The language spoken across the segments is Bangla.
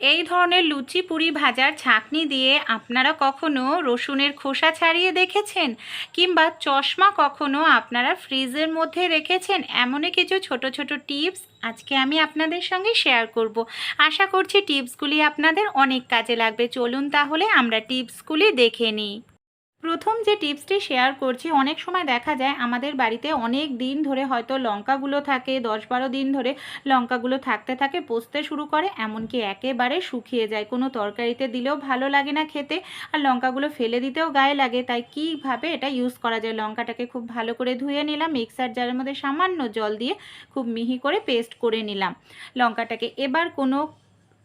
এই ধরনের লুচি পুরি ভাজার ছাঁকনি দিয়ে আপনারা কখনো রসুনের খোসা ছাড়িয়ে দেখেছেন? কিংবা চশমা কখনো আপনারা ফ্রিজের মধ্যে রেখেছেন? এমনই কিছু ছোট ছোট টিপস আজকে আমি আপনাদের সঙ্গে শেয়ার করব। আশা করছি টিপসগুলি আপনাদের অনেক কাজে লাগবে। চলুন তাহলে আমরা টিপসগুলি দেখে নিই। প্রথম যে টিপসটি শেয়ার করছি, অনেক সময় দেখা যায় আমাদের বাড়িতে অনেক দিন ধরে হয়তো লঙ্কাগুলো থাকে, দশ বারো দিন ধরে লঙ্কাগুলো থাকতে থাকে পচতে শুরু করে, এমনকি একেবারে শুকিয়ে যায়। কোনো তরকারিতে দিলেও ভালো লাগে না খেতে, আর লঙ্কাগুলো ফেলে দিতেও গায়ে লাগে। তাই কীভাবে এটা ইউজ করা যায়? লঙ্কাটাকে খুব ভালো করে ধুয়ে নিলাম, মিক্সার জারের মধ্যে সামান্য জল দিয়ে খুব মিহি করে পেস্ট করে নিলাম। লঙ্কাটাকে এবার কোনো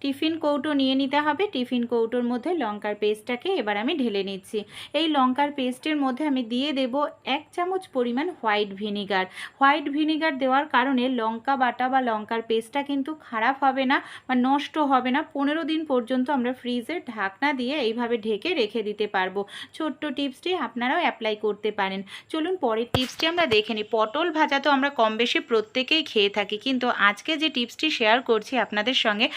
টিফিন কৌটো নিয়ে নিতে হবে। টিফিন কৌটোর মধ্যে লঙ্কার পেস্টটাকে এবার আমি ঢেলে নিচ্ছি। এই লঙ্কার পেস্টের মধ্যে আমি দিয়ে দেব এক চামচ পরিমাণ হোয়াইট ভিনিগার। হোয়াইট ভিনিগার দেওয়ার কারণে লঙ্কা বাটা বা লঙ্কার পেস্টটা কিন্তু খারাপ হবে না বা নষ্ট হবে না। পনেরো দিন পর্যন্ত আমরা ফ্রিজের ঢাকনা দিয়ে এইভাবে ঢেকে রেখে দিতে পারব। ছোট্ট টিপসটি আপনারাও অ্যাপ্লাই করতে পারেন। চলুন পরের টিপসটি আমরা দেখে নিই। পটল ভাজা তো আমরা কম বেশি প্রত্যেকেই খেয়ে থাকি, কিন্তু আজকে যে টিপসটি শেয়ার করছি আপনাদের সঙ্গে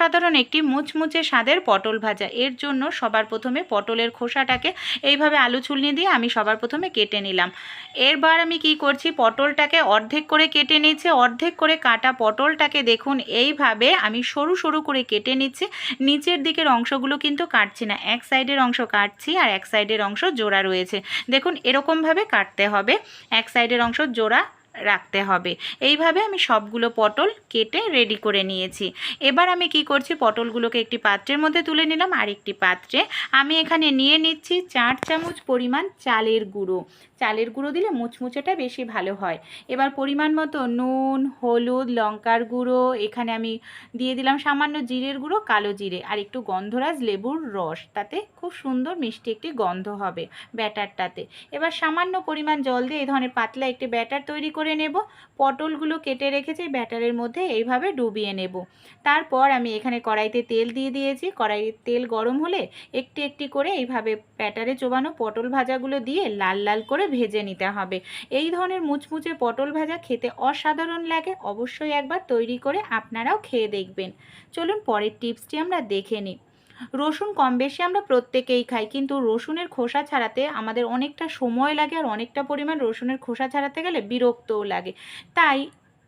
অসাধারণ একটি মুচমুচে স্বাদের পটল ভাজা। এর জন্য সবার প্রথমে পটলের খোসাটাকে এইভাবে আলু ছুলনি দিয়ে আমি সবার প্রথমে কেটে নিলাম। এরবার আমি কি করছি? পটলটাকে অর্ধেক করে কেটে নিচ্ছি অর্ধেক করে কাটা পটলটাকে দেখুন, এইভাবে আমি সরু সরু করে কেটে নিচ্ছি। নিচের দিকের অংশগুলো কিন্তু কাটছি না। এক সাইডের অংশ কাটছি আর এক সাইডের অংশ জোড়া রয়েছে। দেখুন, এরকমভাবে কাটতে হবে। এক সাইডের অংশ জোড়া রাখতে হবে। এইভাবে আমি সবগুলো পটল কেটে রেডি করে নিয়েছি। এবার আমি কি করছি? পটলগুলোকে একটি পাত্রের মধ্যে তুলে নিলাম। আর একটি পাত্রে আমি এখানে নিয়ে নিচ্ছি চার চামচ পরিমাণ চালের গুঁড়ো। চালের গুঁড়ো দিলে মুচমুচেটা বেশি ভালো হয়। এবার পরিমাণ মতো নুন, হলুদ, লঙ্কার গুঁড়ো, এখানে আমি দিয়ে দিলাম সামান্য জিরের গুঁড়ো, কালো জিরে আর একটু গন্ধরাজ লেবুর রস। তাতে খুব সুন্দর মিষ্টি একটি গন্ধ হবে ব্যাটারটাতে। এবার সামান্য পরিমাণ জল দিয়ে এই ধরনের পাতলা একটি ব্যাটার তৈরি করে নেব। পটলগুলো কেটে রেখেছি, ব্যাটারের মধ্যে এইভাবে ডুবিয়ে নেব। তারপর আমি এখানে কড়াইতে তেল দিয়ে দিয়েছি। কড়াইয়ের তেল গরম হলে একটি একটি করে এইভাবে ব্যাটারে চোবানো পটল ভাজাগুলো দিয়ে লাল লাল করে ভেজে নিতে হবে। এই ধরনের মুচমুচে পটল ভাজা খেতে অসাধারণ লাগে। অবশ্যই একবার তৈরি করে আপনারাও খেয়ে দেখবেন। চলুন পরের টিপসটি আমরা দেখে নিই। রসুন কম বেশি আমরা প্রত্যেকেই খাই, কিন্তু রসুনের খোসা ছাড়াতে আমাদের অনেকটা সময় লাগে আর অনেকটা পরিমাণ রসুনের খোসা ছাড়াতে গেলে বিরক্তও লাগে। তাই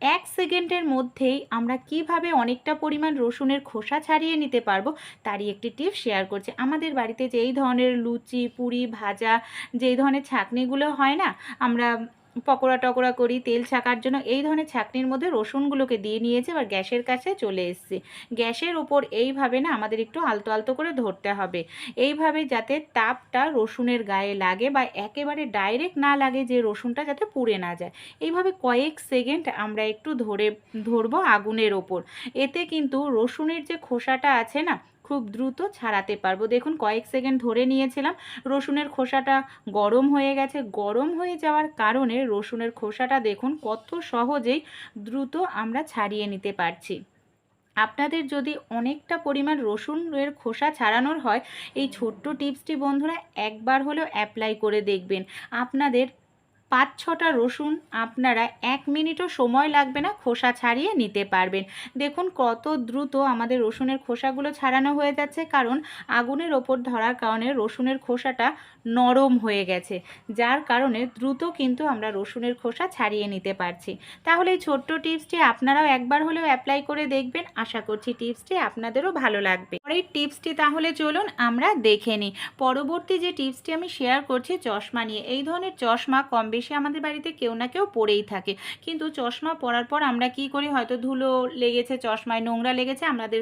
এক সেকেন্ডের মধ্যেই আমরা কীভাবে অনেকটা পরিমাণ রসুনের খোসা ছাড়িয়ে নিতে পারব, তারই একটি টিপ শেয়ার করছি। আমাদের বাড়িতে যেই ধরনের লুচি, পুরি, ভাজা, যেই ধরনের ছাঁকনিগুলো হয় না, আমরা পকোড়া টকোড়া করি, তেল ছাকার জন্য এই ধরনের ছাকনির মধ্যে রসুনগুলোকে দিয়ে নিয়েছে, এবার গ্যাসের কাছে চলে এসছে। গ্যাসের ওপর এইভাবে না আমাদের একটু আলতো আলতো করে ধরতে হবে। এইভাবে যাতে তাপটা রসুনের গায়ে লাগে বা একেবারে ডাইরেক্ট না লাগে যে রসুনটা যাতে পুড়ে না যায়। এইভাবে কয়েক সেকেন্ড আমরা একটু ধরে ধরবো আগুনের ওপর। এতে কিন্তু রসুনের যে খোসাটা আছে না খুব দ্রুত ছাড়াতে পারব। দেখুন, কয়েক সেকেন্ড ধরে নিয়েছিলাম। রসুনের খোসাটা গরম হয়ে গেছে। গরম হয়ে যাওয়ার কারণে রসুনের খোসাটা দেখুন, কত সহজেই দ্রুত আমরা ছাড়িয়ে নিতে পারছি। আপনাদের যদি অনেকটা পরিমাণ রসুনের খোসা ছাড়ানোর হয়, এই ছোট্ট টিপসটি বন্ধুরা একবার হলেও অ্যাপ্লাই করে দেখবেন। আপনাদের পাঁচ ছটা রসুন আপনারা এক মিনিটও সময় লাগবে না খোসা ছাড়িয়ে নিতে পারবেন। দেখুন কত দ্রুত আমাদের রসুনের খোসাগুলো ছাড়ানো হয়ে যাচ্ছে। কারণ আগুনের ওপর ধরার কারণে রসুনের খোসাটা নরম হয়ে গেছে, যার কারণে দ্রুত কিন্তু আমরা রসুনের খোসা ছাড়িয়ে নিতে পারছি। তাহলে এই ছোট্ট টিপসটি আপনারাও একবার হলেও অ্যাপ্লাই করে দেখবেন। আশা করছি টিপসটি আপনাদেরও ভালো লাগবে। পরের টিপসটি তাহলে চলুন আমরা দেখে নিই। পরবর্তী যে টিপসটি আমি শেয়ার করছি, চশমা নিয়ে। এই ধরনের চশমা কম বেশি আমাদের বাড়িতে কেউ না কেউ পরেই থাকে। কিন্তু চশমা পরার পর আমরা কি করি? হয়তো ধুলো লেগেছে, চশমায় নোংরা লেগেছে, আমাদের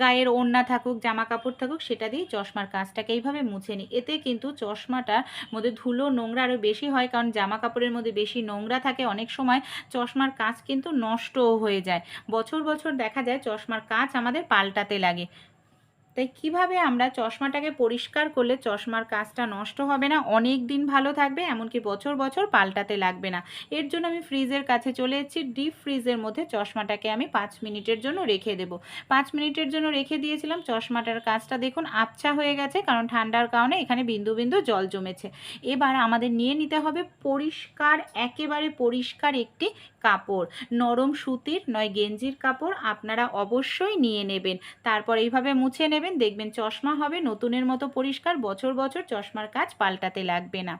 গায়ের ওড়না থাকুক, জামা কাপড় থাকুক, সেটা দিয়ে চশমার কাজটাকে এইভাবে মুছে নিই। এতে কিন্তু চশমাটার মধ্যে ধুলো নোংরা আরও বেশি হয়, কারণ জামা কাপড়ের মধ্যে বেশি নোংরা থাকে, অনেক সময় চশমার কাজ কিন্তু নষ্টও হয়ে যায়। বছর বছর দেখা যায় চশমার কাজ আমাদের পাল্টাতে লাগে। তাই কীভাবে আমরা চশমাটাকে পরিষ্কার করলে চশমার কাজটা নষ্ট হবে না? অনেক দিন ভালো থাকবে, এমনকি বছর বছর পাল্টাতে লাগবে না। এর জন্য আমি ফ্রিজের কাছে চলে এসেছি। ডিপ ফ্রিজের মধ্যে চশমাটাকে আমি পাঁচ মিনিটের জন্য রেখে দেবো। পাঁচ মিনিটের জন্য রেখে দিয়েছিলাম। চশমাটার কাজটা দেখুন আবছা হয়ে গেছে, কারণ ঠান্ডার কারণে এখানে বিন্দু বিন্দু জল জমেছে। এবার আমাদের নিয়ে নিতে হবে পরিষ্কার, একেবারে পরিষ্কার একটি কাপড়। নরম সুতির, নয় গেঞ্জির কাপড় আপনারা অবশ্যই নিয়ে নেবেন। তারপর এইভাবে মুছে নেবেন। দেখবেন চশমা হবে, নতুনের মতো পরিষ্কার, বছর বছর চশমার কাজ পাল্টাতে লাগবে না।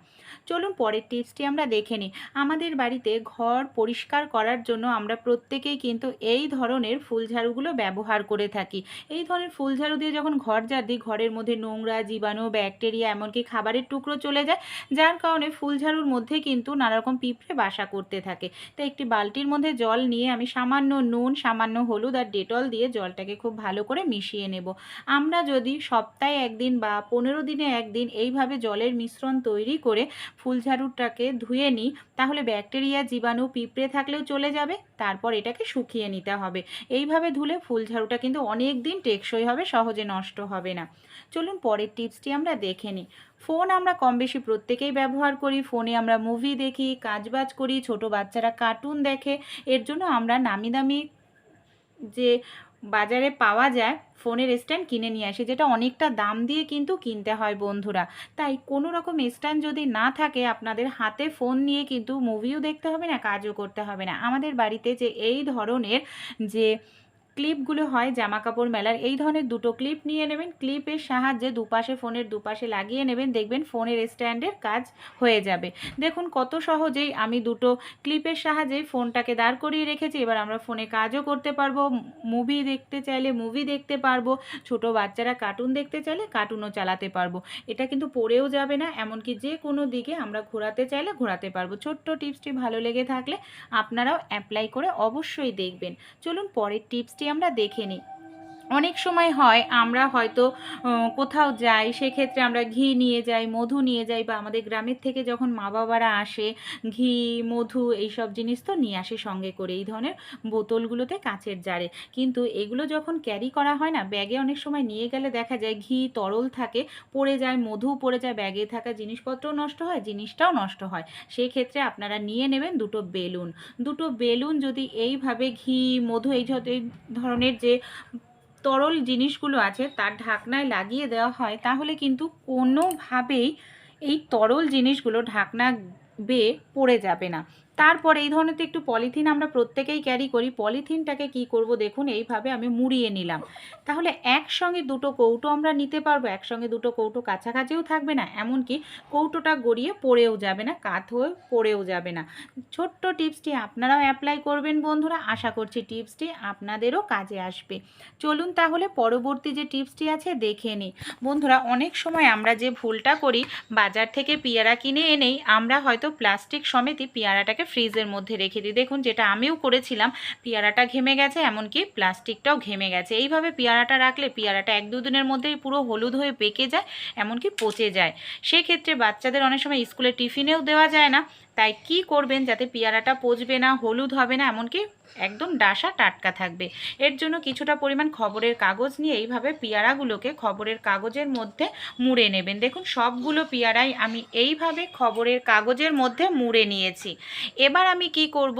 চলুন পরের টিপসটি আমরা দেখে নিই। আমাদের বাড়িতে ঘর পরিষ্কার করার জন্য আমরা প্রত্যেকেই কিন্তু এই ধরনের ফুলঝাড়ুগুলো ব্যবহার করে থাকি। এই ধরনের ফুলঝাড়ু দিয়ে যখন ঘর ঝাড় দিই, ঘরের মধ্যে নোংরা, জীবাণু, ব্যাকটেরিয়া, এমনকি খাবারের টুকরো চলে যায়, যার কারণে ফুলঝাড়ুর মধ্যে কিন্তু নানারকম পিঁপড়ে বাসা করতে থাকে। তো একটি বালতির মধ্যে জল নিয়ে আমি সামান্য নুন, সামান্য হলুদ আর ডেটল দিয়ে জলটাকে খুব ভালো করে মিশিয়ে নেব। আমরা যদি সপ্তাহে একদিন বা পনেরো দিনে একদিন এইভাবে জলের মিশ্রণ তৈরি করে ফুলঝাড়ুটাকে ধুয়ে নিই, তাহলে ব্যাকটেরিয়া, জীবাণু পিঁপড়ে থাকলেও চলে যাবে, তারপর এটাকে শুকিয়ে নিতে হবে। এইভাবে ধুলে ফুলঝাড়ুটা কিন্তু অনেক দিন টেকসই হবে, সহজে নষ্ট হবে না। চলুন পরের টিপসটি আমরা দেখে নিই। ফোন আমরা কম বেশি প্রত্যেকেই ব্যবহার করি, ফোনে আমরা মুভি দেখি, কাজবাজ করি, ছোট বাচ্চারা কার্টুন দেখে, এর জন্য আমরা নামি দামি যে বাজারে পাওয়া যায়, ফোনের স্ট্যান্ড কিনে নিয়ে আসে, যেটা অনেকটা দাম দিয়ে কিন্তু কিনতে হয় বন্ধুরা। তাই কোনো রকম স্ট্যান্ড যদি না থাকে, আপনাদের হাতে ফোন নিয়ে কিন্তু মুভিও দেখতে হবে না, কাজও করতে হবে না। আমাদের বাড়িতে যে এই ধরনের যে ক্লিপগুলো হয় জামা কাপড় মেলার, এই ধরনের দুটো ক্লিপ নিয়ে নেবেন। ক্লিপের সাহায্যে দুপাশে ফোনের দুপাশে লাগিয়ে নেবেন। দেখবেন ফোনের স্ট্যান্ডের কাজ হয়ে যাবে। দেখুন কত সহজেই আমি দুটো ক্লিপের সাহায্যেই ফোনটাকে দাঁড় করিয়ে রেখেছি। এবার আমরা ফোনে কাজও করতে পারব মুভি দেখতে চাইলে মুভি দেখতে পারব, ছোট বাচ্চারা কার্টুন দেখতে চাইলে কার্টুনও চালাতে পারব। এটা কিন্তু পড়েও যাবে না, এমনকি যে কোনো দিকে আমরা ঘোরাতে চাইলে ঘোরাতে পারব। ছোট্ট টিপসটি ভালো লেগে থাকলে আপনারাও অ্যাপ্লাই করে অবশ্যই দেখবেন। চলুন পরের টিপসটি আমরা দেখে নিই। অনেক সময় হয় আমরা হয়তো কোথাও যাই, সেক্ষেত্রে আমরা ঘি নিয়ে যাই, মধু নিয়ে যাই বা আমাদের গ্রামের থেকে যখন মা বাবারা আসে, ঘি, মধু এইসব জিনিস তো নিয়ে আসে সঙ্গে করে, এই ধরনের বোতলগুলোতে কাঁচের জারে। কিন্তু এগুলো যখন ক্যারি করা হয় না ব্যাগে অনেক সময় নিয়ে গেলে দেখা যায় ঘি তরল থাকে, পড়ে যায়, মধু পড়ে যায় ব্যাগে থাকা জিনিসপত্রও নষ্ট হয়, জিনিসটাও নষ্ট হয়। সেই ক্ষেত্রে আপনারা নিয়ে নেবেন দুটো বেলুন। দুটো বেলুন যদি এইভাবে ঘি, মধু এই ধরনের যে তরল জিনিসগুলো আছে, তার ঢাকনায় লাগিয়ে দেওয়া হয়, তাহলে কিন্তু কোনোভাবেই এই তরল জিনিসগুলো ঢাকনা বেয়ে পড়ে যাবে না। তারপর এই ধরনের তো একটু পলিথিন আমরা প্রত্যেকেই ক্যারি করি। পলিথিনটাকে কি করব দেখুন, এইভাবে আমি মুড়িয়ে নিলাম। তাহলে একসঙ্গে দুটো কৌটো আমরা নিতে পারব, একসঙ্গে দুটো কৌটো কাছাকাছিও থাকবে না, এমনকি কৌটোটা গড়িয়ে পড়েও যাবে না কাত হয়ে পড়েও যাবে না। ছোট্ট টিপসটি আপনারাও অ্যাপ্লাই করবেন বন্ধুরা, আশা করছি টিপসটি আপনাদেরও কাজে আসবে। চলুন তাহলে পরবর্তী যে টিপসটি আছে দেখে নিই। বন্ধুরা, অনেক সময় আমরা যে ভুলটা করি, বাজার থেকে পেয়ারা কিনে এনেই আমরা হয়তো প্লাস্টিক সমেতই পেয়ারাটাকে ফ্রিজের মধ্যে রেখে দিই। দেখুন, যেটা আমিও করেছিলাম, পেয়ারাটা ঘেমে গেছে, এমনকি প্লাস্টিকটাও ঘেমে গেছে। এইভাবে পেয়ারাটা রাখলে পেয়ারাটা এক দুদিনের মধ্যেই পুরো হলুদ হয়ে পেকে যায়, এমনকি পচে যায়। সেক্ষেত্রে বাচ্চাদের অনেক সময় স্কুলে টিফিনেও দেওয়া যায় না তাই কি করবেন যাতে পেয়ারাটা পচবে না, হলুদ হবে না, এমনকি একদম ডাসা টাটকা থাকবে। এর জন্য কিছুটা পরিমাণ খবরের কাগজ নিয়ে এইভাবে পেয়ারাগুলোকে খবরের কাগজের মধ্যে মুড়ে নেবেন। দেখুন, সবগুলো পেয়ারাই আমি এইভাবে খবরের কাগজের মধ্যে মুড়ে নিয়েছি। এবার আমি কি করব?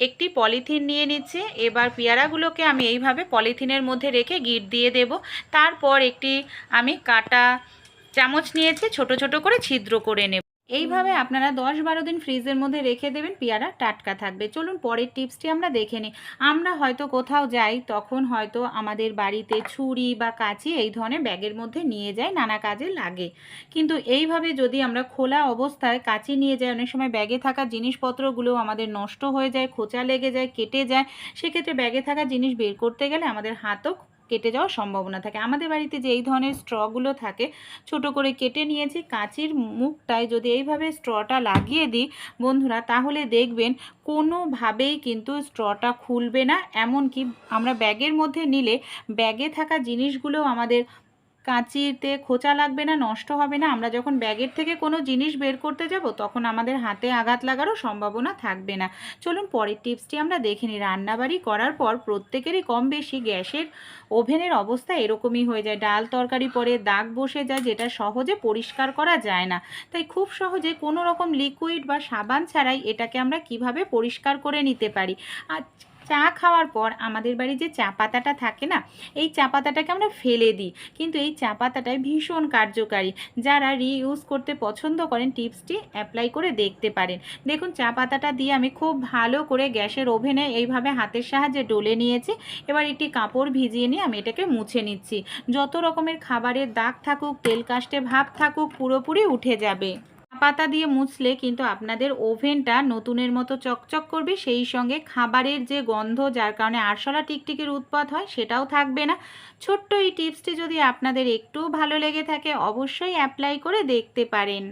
একটি পলিথিন নিয়ে নিচ্ছে। এবার পেয়ারাগুলোকে আমি এইভাবে পলিথিনের মধ্যে রেখে গিট দিয়ে দেব। তারপর একটি আমি কাটা চামচ নিয়েছি, ছোট ছোট করে ছিদ্র করে নেব। এইভাবে আপনারা দশ বারো দিন ফ্রিজের মধ্যে রেখে দেবেন পেয়ারা টাটকা থাকবে। চলুন পরের টিপসটি আমরা দেখে নিই। আমরা হয়তো কোথাও যাই তখন হয়তো আমাদের বাড়িতে ছুরি বা কাঁচি এই ধরনের ব্যাগের মধ্যে নিয়ে যাই নানা কাজে লাগে। কিন্তু এইভাবে যদি আমরা খোলা অবস্থায় কাঁচি নিয়ে যাই অনেক সময় ব্যাগে থাকা জিনিসপত্রগুলো আমাদের নষ্ট হয়ে যায় খোঁচা লেগে যায় কেটে যায় সেক্ষেত্রে ব্যাগে থাকা জিনিস বের করতে গেলে আমাদের হাতও কেটে যাওয়ার সম্ভাবনা থাকে। আমাদের বাড়িতে যে এই ধরনের স্ট্রগুলো থাকে, ছোট করে কেটে নিয়েছি, কাঁচির মুখটায় যদি এইভাবে স্ট্রটা লাগিয়ে দিই বন্ধুরা, তাহলে দেখবেন কোনোভাবেই কিন্তু স্ট্রটা খুলবে না। এমন কি আমরা ব্যাগের মধ্যে নিলে ব্যাগে থাকা জিনিসগুলো আমাদের কাঁচিতে খোঁচা লাগবে না, নষ্ট হবে না। আমরা যখন ব্যাগের থেকে কোনো জিনিস বের করতে যাব, তখন আমাদের হাতে আঘাত লাগারও সম্ভাবনা থাকবে না। চলুন পরের টিপসটি আমরা দেখে নিই। রান্নাবাড়ি করার পর প্রত্যেকেরই কম বেশি গ্যাসের ওভেনের অবস্থা এরকমই হয়ে যায়। ডাল তরকারি পরে দাগ বসে যায়, যেটা সহজে পরিষ্কার করা যায় না। তাই খুব সহজে কোনো রকম লিকুইড বা সাবান ছাড়াই এটাকে আমরা কীভাবে পরিষ্কার করে নিতে পারি? আর চা খাওয়ার পর আমাদের বাড়ি যে চা পাতাটা থাকে না, এই চা পাতাটাকে আমরা ফেলে দিই। কিন্তু এই চা পাতাটায় ভীষণ কার্যকারী। যারা রিইউজ করতে পছন্দ করেন, টিপসটি অ্যাপ্লাই করে দেখতে পারেন। দেখুন, চা পাতাটা দিয়ে আমি খুব ভালো করে গ্যাসের ওভেনে এইভাবে হাতের সাহায্যে ডলে নিয়েছি। এবার একটি কাপড় ভিজিয়ে নিয়ে আমি এটাকে মুছে নিচ্ছি। যত রকমের খাবারের দাগ থাকুক, তেল কাস্টে ভাব থাকুক, পুরোপুরি উঠে যাবে। পাতা দিয়ে মুছলে কিন্তু আপনাদের ওভেনটা নতুনের মতো চকচক করবে। সেই সঙ্গে খাবারের যে গন্ধ, যার কারণে আরশলা টিকটিকির উৎপাদ হয়, সেটাও থাকবে না। ছোট্ট এই টিপসটি যদি আপনাদের একটু ভালো লেগে থাকে, অবশ্যই অ্যাপ্লাই করে দেখতে পারেন।